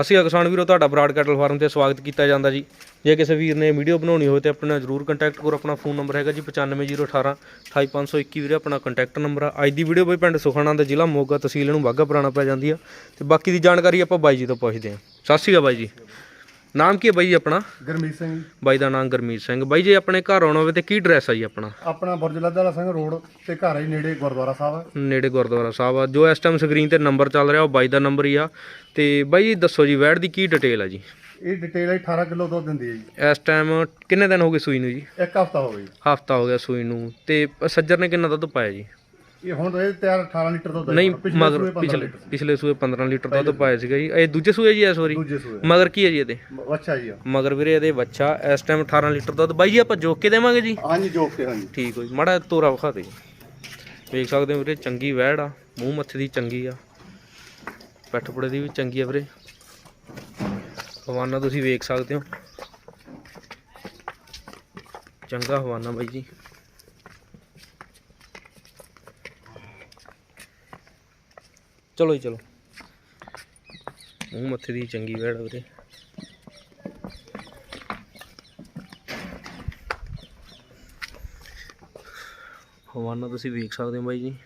ਅਸੀਂ ਕਿਸਾਨ ਵੀਰੋ, ਤੁਹਾਡਾ ਬਰਾਡ ਕੈਟਲ ਫਾਰਮ ਤੇ ਸਵਾਗਤ ਕੀਤਾ ਜਾਂਦਾ ਜੀ। ਜੇ ਕਿਸੇ ਵੀਰ ਨੇ ਵੀਡੀਓ ਬਣਾਉਣੀ ਹੋਵੇ ਤੇ ਆਪਣਾ ਜਰੂਰ ਕੰਟੈਕਟ ਕਰੋ, ਆਪਣਾ ਫੋਨ ਨੰਬਰ ਹੈਗਾ ਜੀ 95018 28521 ਵੀਰੇ, ਆਪਣਾ ਕੰਟੈਕਟ ਨੰਬਰ ਆ। ਅੱਜ ਦੀ ਵੀਡੀਓ ਬਈ ਪਿੰਡ ਸੁਖਾਣਾ ਦਾ ਜ਼ਿਲ੍ਹਾ ਮੋਗਾ ਤਹਿਸੀਲ ਨੂੰ ਬਾਗਾ ਪੁਰਾਣਾ ਪੈ ਜਾਂਦੀ ਆ। ਤੇ ਬਾਕੀ ਦੀ ਜਾਣਕਾਰੀ ਆਪਾਂ ਬਾਈ ਜੀ ਤੋਂ ਪੁੱਛਦੇ ਹਾਂ। ਸਤਿ ਸ਼੍ਰੀ ਅਕਾਲ ਬਾਈ ਜੀ। ਨਾਮ ਕੀ ਹੈ ਬਾਈ ਜੀ ਆਪਣਾ? ਗਰਮੀਤ ਸਿੰਘ ਜੀ। ਬਾਈ ਦਾ ਨਾਮ ਗਰਮੀਤ ਸਿੰਘ। ਬਾਈ ਜੇ ਆਪਣੇ ਘਰ ਆਉਣਾ ਹੋਵੇ ਤੇ ਕੀ ਐਡਰੈਸ ਆ ਜੀ ਆਪਣਾ? ਆਪਣਾ ਬੁਰਜ ਲੱਦਾਲਾ ਸਿੰਘ ਰੋਡ ਤੇ ਘਰ ਹੈ ਜੀ ਨੇੜੇ ਗੁਰਦੁਆਰਾ ਸਾਹਿਬ। ਆ। ਨੇੜੇ ਗੁਰਦੁਆਰਾ ਸਾਹਿਬ ਆ। ਜੋ ਇਸ ਟਾਈਮ ਸਕਰੀਨ ਤੇ ਨੰਬਰ ਚੱਲ ਰਿਹਾ ਉਹ ਬਾਈ ਦਾ ਨੰਬਰ ਹੀ ਆ। ਤੇ ਬਾਈ ਜੀ ਦੱਸੋ ਜੀ ਵੈੜ ਦੀ ਕੀ ਡਿਟੇਲ ਆ ਜੀ? ਇਹ ਡਿਟੇਲ ਹੈ 18 ਕਿਲੋ ਦੁੱਧ ਦਿੰਦੀ ਹੈ ਜੀ। ਇਸ ਟਾਈਮ ਕਿੰਨੇ ਦਿਨ ਹੋ ਗਏ ਸੂਈ ਨੂੰ ਜੀ? ਇੱਕ ਹਫਤਾ ਹੋ ਗਿਆ ਜੀ। ਹਫਤਾ ਹੋ ਗਿਆ ਸੂਈ ਨੂੰ। ਤੇ ਸੱਜਰ ਨੇ ਕਿੰਨਾ ਦੁੱਧ ਪਾਇਆ ਜੀ? ਇਹ ਹੁਣ ਇਹ ਤਿਆਰ 18 ਲੀਟਰ ਦੁੱਧ ਹੈ ਨਹੀਂ ਮਗਰ ਸੂਏ 15 ਪਿਛਲੇ। ਪਿਛਲੇ ਸੂਏ 15 ਲੀਟਰ ਦੁੱਧ ਪਾਇਆ ਸੀਗਾ ਜੀ। ਇਹ ਦੂਜੇ ਸੂਏ ਜੀ ਇਸ ਵਾਰੀ ਦੂਜੇ ਸੂਏ। ਮਗਰ ਕੀ ਹੈ ਜੀ ਇਹਦੇ? ਅੱਛਾ ਜੀ। ਮਗਰ ਵੀਰੇ ਇਹਦੇ ਬੱਚਾ ਇਸ ਟਾਈਮ 18 ਲੀਟਰ ਦੁੱਧ। ਬਾਈ ਜੀ ਆਪਾਂ ਜੋਕ ਕੇ ਦੇਵਾਂਗੇ ਜੀ? ਹਾਂਜੀ ਜੋਕ ਕੇ ਹਾਂਜੀ। ਠੀਕ ਹੋ ਜੀ। ਮਾੜਾ ਤੋਰਾ ਵਿਖਾ ਦੇ ਵੇਖ ਸਕਦੇ ਹੋ ਵੀਰੇ ਚੰਗੀ ਵਹਿੜ ਆ। ਮੂੰਹ ਮੱਥੇ ਦੀ ਚੰਗੀ ਆ। ਪਿੱਠ ਪੁੜੇ ਦੀ ਵੀ ਚੰਗੀ ਆ ਵੀਰੇ। ਹਵਾਨਾ ਤੁਸੀਂ ਵੇਖ ਸਕਦੇ ਹੋ। ਚੰਗਾ ਹਵਾਨਾ ਬਾਈ ਜੀ। ਚਲੋ ਜੀ ਚਲੋ। ਮੂੰਹ ਮੱਥੇ ਦੀ ਚੰਗੀ ਵਹਿੜ ਆ ਵੀਰੇ। ਹਵਾਨਾ ਤੁਸੀਂ ਵੇਖ ਸਕਦੇ ਹੋ ਬਾਈ ਜੀ।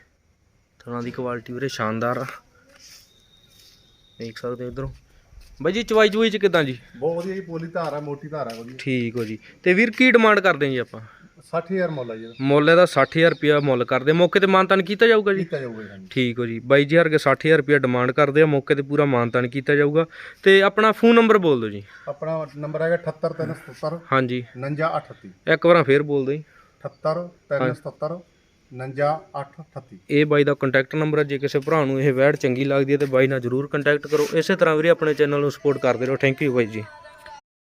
ਥਣਾ ਦੀ ਕੁਆਲਿਟੀ ਵੀਰੇ ਸ਼ਾਨਦਾਰ ਆ। ਵੇਖ ਸਕਦੇ ਹੋ ਇਧਰੋਂ। ਬਾਈ ਜੀ ਚਵਾਈ ਚਵਾਈ ਚ ਕਿਦਾਂ ਜੀ? ਬਹੁਤ ਵਧੀਆ ਜੀ ਪੋਲੀ ਧਾਰ ਮੋਟੀ ਧਾਰ ਵਧੀਆ। ਠੀਕ ਹੋ ਜੀ। ਤੇ ਵੀਰ ਕੀ ਡਿਮਾਂਡ ਕਰਦੇ ਜੀ ਆਪਾਂ? 60000 ਮੁੱਲ ਆ ਜੀ ਇਹਦਾ। ਮੁੱਲ ਇਹਦਾ 60000 ਰੁਪਿਆ ਮੁੱਲ ਕਰਦੇ ਮੌਕੇ ਤੇ ਮਾਨਤਾਨ ਕੀਤਾ ਜਾਊਗਾ ਜੀ? ਕੀਤਾ ਜਾਊਗਾ ਜੀ ਠੀਕ ਹੋ ਜੀ। ਬਾਈ ਜੀ ਹਰਗੇ 60000 ਰੁਪਿਆ ਡਿਮਾਂਡ ਕਰਦੇ ਆ। ਮੌਕੇ ਤੇ ਪੂਰਾ ਮਾਨਤਾਨ ਕੀਤਾ ਜਾਊਗਾ। ਤੇ ਆਪਣਾ ਫੋਨ ਨੰਬਰ ਬੋਲ ਦਿਓ ਜੀ। ਆਪਣਾ ਨੰਬਰ ਹੈਗਾ 78377 ਹਾਂਜੀ। 4938 ਇੱਕ ਵਾਰਾਂ ਫੇਰ ਬੋਲ ਦਿਓ ਜੀ। 78377 4938 ਇਹ ਬਾਈ ਦਾ ਕੰਟੈਕਟ ਨੰਬਰ ਹੈ ਜੇ ਕਿਸੇ ਭਰਾ ਨੂੰ ਇਹ ਵੈੜ ਚੰਗੀ ਲੱਗਦੀ ਹੈ ਤੇ ਬਾਈ ਨਾਲ ਜਰੂਰ ਕੰਟੈਕਟ ਕਰੋ। ਇਸੇ ਤਰ੍ਹਾਂ ਵੀਰੇ ਆਪਣੇ ਚੈਨਲ ਨੂੰ ਸਪੋਰਟ ਕਰਦੇ ਰਹੋ। ਥੈਂਕ ਯੂ ਬਾਈ ਜੀ।